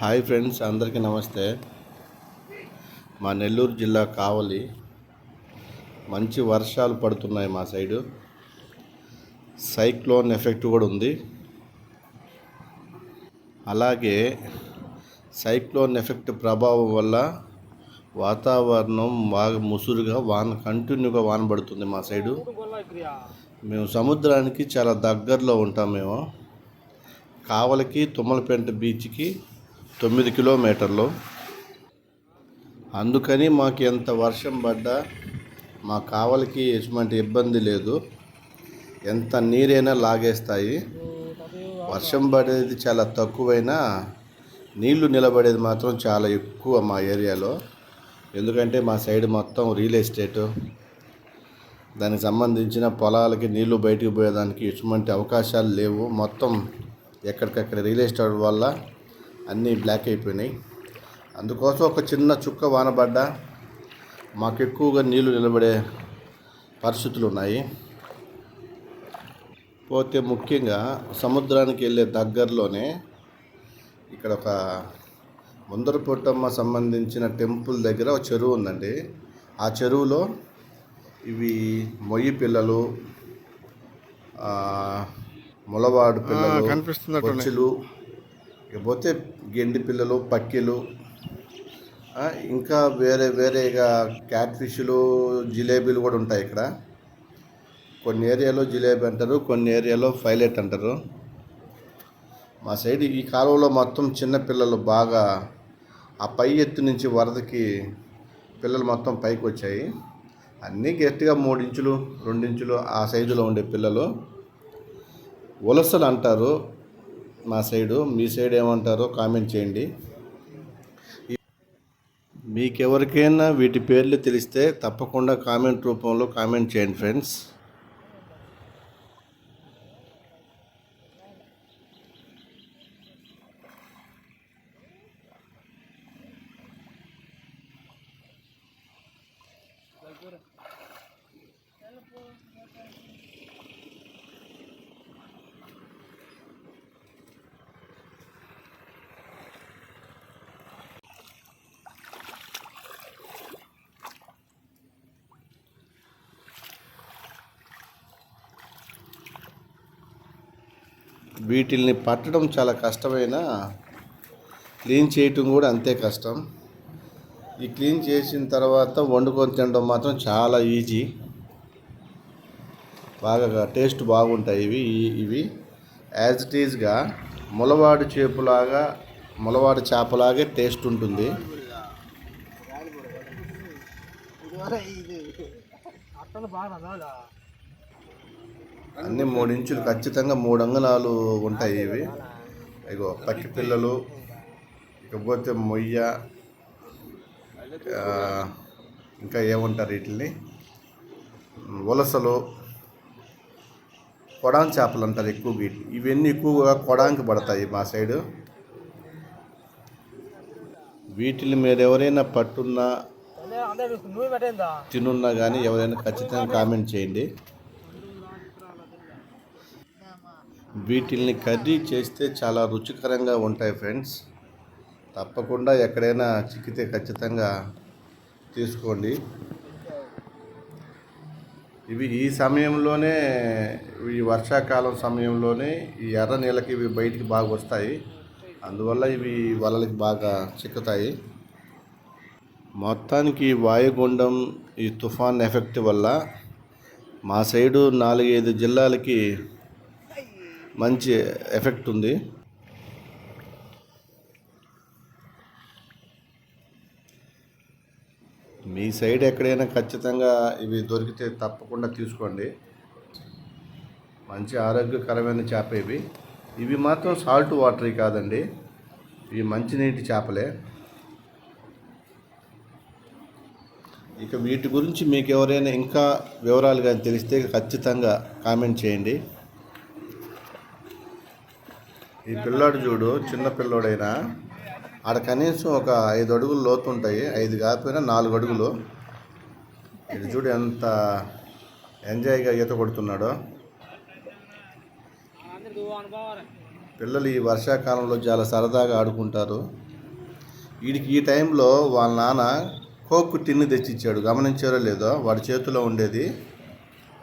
Hi friends అందరికీ నమస్తే. మా నెల్లూరు జిల్లా కావలి. మంచి వర్షాలు పడుతున్నాయి మా సైడు. సైక్లోన్ ఎఫెక్ట్ కూడా ఉంది. అలాగే సైక్లోన్ ఎఫెక్ట్ ప్రభావం వల్ల వాతావరణం బాగా ముసురుగా వాన కంటిన్యూగా వాన పడుతుంది మా సైడు. మేము సముద్రానికి చాలా దగ్గరలో ఉంటాం మేము. కావలికి తుమ్మలపేంట బీచ్కి తొమ్మిది కిలోమీటర్లు. అందుకని మాకు ఎంత వర్షం పడ్డా మా కావలికి ఎటువంటి ఇబ్బంది లేదు. ఎంత నీరైనా లాగేస్తాయి. వర్షం పడేది చాలా తక్కువైనా నీళ్ళు నిలబడేది మాత్రం చాలా ఎక్కువ మా ఏరియాలో. ఎందుకంటే మా సైడ్ మొత్తం రియల్ ఎస్టేటు. దానికి సంబంధించిన పొలాలకి నీళ్ళు బయటికి పోయేదానికి ఎటువంటి అవకాశాలు లేవు. మొత్తం ఎక్కడికక్కడ రియల్ ఎస్టేట్ వల్ల అన్నీ బ్లాక్ అయిపోయినాయి. అందుకోసం ఒక చిన్న చుక్క వాన పడ్డా. మాకు ఎక్కువగా నీళ్ళు నిలబడే పరిస్థితులు ఉన్నాయి. పోతే ముఖ్యంగా సముద్రానికి వెళ్ళే దగ్గరలోనే ఇక్కడ ఒక ముందర పొట్టమ్మ సంబంధించిన టెంపుల్ దగ్గర ఒక చెరువు ఉందండి. ఆ చెరువులో ఇవి మొయ్యి పిల్లలు ములవాడు పిల్లలు కనిపిస్తున్నట్టున్నాయి. లేకపోతే ఇకపోతే గెండి పిల్లలు పక్కిలు ఇంకా వేరే వేరేగా క్యాట్ ఫిష్లు జిలేబీలు కూడా ఉంటాయి ఇక్కడ. కొన్ని ఏరియాలో జిలేబీ అంటారు కొన్ని ఏరియాలో ఫైలెట్ అంటారు. మా సైడ్ ఈ కాలువలో మొత్తం చిన్న పిల్లలు బాగా ఆ పై ఎత్తు నుంచి వరదకి పిల్లలు మొత్తం పైకి వచ్చాయి. అన్నీ గట్టిగా మూడు ఇంచులు రెండు ఇంచులు ఆ సైజులో ఉండే పిల్లలు. ఉలసలు అంటారు. మా సైడు మీ సైడ్ ఏమంటారో కామెంట్ చేయండి. మీకెవరికైనా వీటి పేర్లు తెలిస్తే తప్పకుండా కామెంట్ రూపంలో కామెంట్ చేయండి ఫ్రెండ్స్. వీటిల్ని పట్టడం చాలా కష్టమైన క్లీన్ చేయటం కూడా అంతే కష్టం. ఈ క్లీన్ చేసిన తర్వాత వండుకొని తినడం మాత్రం చాలా ఈజీ. బాగా టేస్ట్ బాగుంటాయి ఇవి ఇవి. యాజ్ ఇట్ ఈజ్గా ములవాడు చేపలాగా ములవాడు చేపలాగే టేస్ట్ ఉంటుంది. అన్ని మూడు ఇంచులు ఖచ్చితంగా మూడు అంగళాలు ఉంటాయి ఇవి. ఇగో పక్కి పిల్లలు ఇకపోతే మొయ్య ఇంకా ఏముంటారు వీటిని ఉలసలు కొడాన్ చేపలు అంటారు ఎక్కువ వీటి. ఇవన్నీ ఎక్కువగా కొడాంకి పడతాయి మా సైడు. వీటిని మీరు ఎవరైనా పట్టున్నా తినున్నా కానీ ఎవరైనా ఖచ్చితంగా కామెంట్ చేయండి. వీటిల్ని కర్రీ చేస్తే చాలా రుచికరంగా ఉంటాయి ఫ్రెండ్స్. తప్పకుండా ఎక్కడైనా చిక్కితే ఖచ్చితంగా తీసుకోండి. ఇవి ఈ సమయంలోనే ఈ వర్షాకాలం సమయంలోనే ఈ ఎర్ర నీళ్ళకి ఇవి బయటికి బాగా వస్తాయి. అందువల్ల ఇవి వలలకి బాగా చిక్కుతాయి. మొత్తానికి వాయుగుండం ఈ తుఫాన్ ఎఫెక్ట్ వల్ల మా సైడు నాలుగైదు జిల్లాలకి మంచి ఎఫెక్ట్ ఉంది. మీ సైడ్ ఎక్కడైనా ఖచ్చితంగా ఇవి దొరికితే తప్పకుండా తీసుకోండి. మంచి ఆరోగ్యకరమైన చేప ఇవి. ఇవి మాత్రం సాల్ట్ వాటర్ కాదండి. ఇవి మంచినీటి చేపలే. ఇక వీటి గురించి మీకు ఎవరైనా ఇంకా వివరాలు కానీ తెలిస్తే ఖచ్చితంగా కామెంట్ చేయండి. ఈ పిల్లోడు చూడు చిన్న పిల్లోడైనా ఆడ కనీసం ఒక ఐదు అడుగులు లోతు ఉంటాయి. ఐదు కాకపోయినా నాలుగు అడుగులు. ఇది చూడు ఎంత ఎంజాయ్గా ఈత కొడుతున్నాడో. పిల్లలు ఈ వర్షాకాలంలో చాలా సరదాగా ఆడుకుంటారు. వీడికి ఈ టైంలో వాళ్ళ నాన్న కోక్కు టిన్ను తెచ్చిచ్చాడు. గమనించారో లేదో? వాడి చేతిలో ఉండేది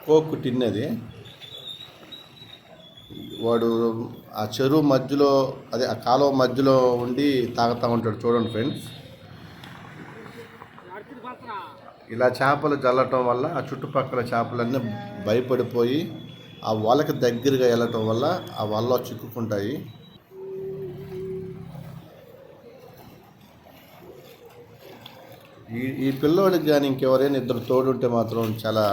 కోక్కు టిన్ అది వాడు ఆ చెరువు మధ్యలో అదే ఆ కాలువ మధ్యలో ఉండి తాగుతూ ఉంటాడు. చూడండి ఫ్రెండ్స్. ఇలా చేపలు చల్లటం వల్ల ఆ చుట్టుపక్కల చేపలన్నీ భయపడిపోయి ఆ వలకి దగ్గరగా వెళ్ళటం వల్ల ఆ వలలో చిక్కుకుంటాయి. ఈ ఈ పిల్లోడికి కానీ ఇంకెవరైనా ఇద్దరు తోడుంటే మాత్రం చాలా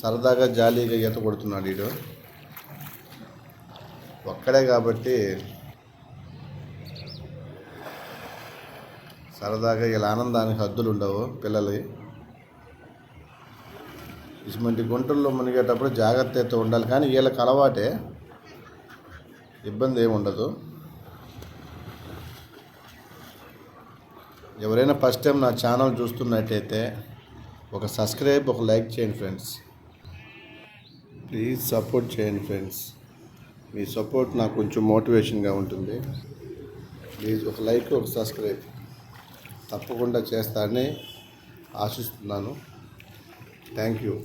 సరదాగా జాలీగా ఈత కొడుతున్నాడు వీడు ఒక్కడే కాబట్టి సరదాగా ఇలా ఆనందానికి హద్దులు ఉండవు పిల్లలు ఇటువంటి గుంటల్లో మునిగేటప్పుడు జాగ్రత్తతో ఉండాలి. కానీ వీళ్ళకి అలవాటే. ఇబ్బంది ఏమి ఉండదు. ఎవరైనా ఫస్ట్ టైం నా ఛానల్ చూస్తున్నట్టయితే ఒక సబ్స్క్రైబ్ ఒక లైక్ చేయండి ఫ్రెండ్స్. ప్లీజ్ సపోర్ట్ చేయండి ఫ్రెండ్స్. మీ సపోర్ట్ నాకు కొంచెం మోటివేషన్గా ఉంటుంది. ప్లీజ్ ఒక లైక్ ఒక సబ్స్క్రైబ్ తప్పకుండా చేస్తానని ఆశిస్తున్నాను. Thank you.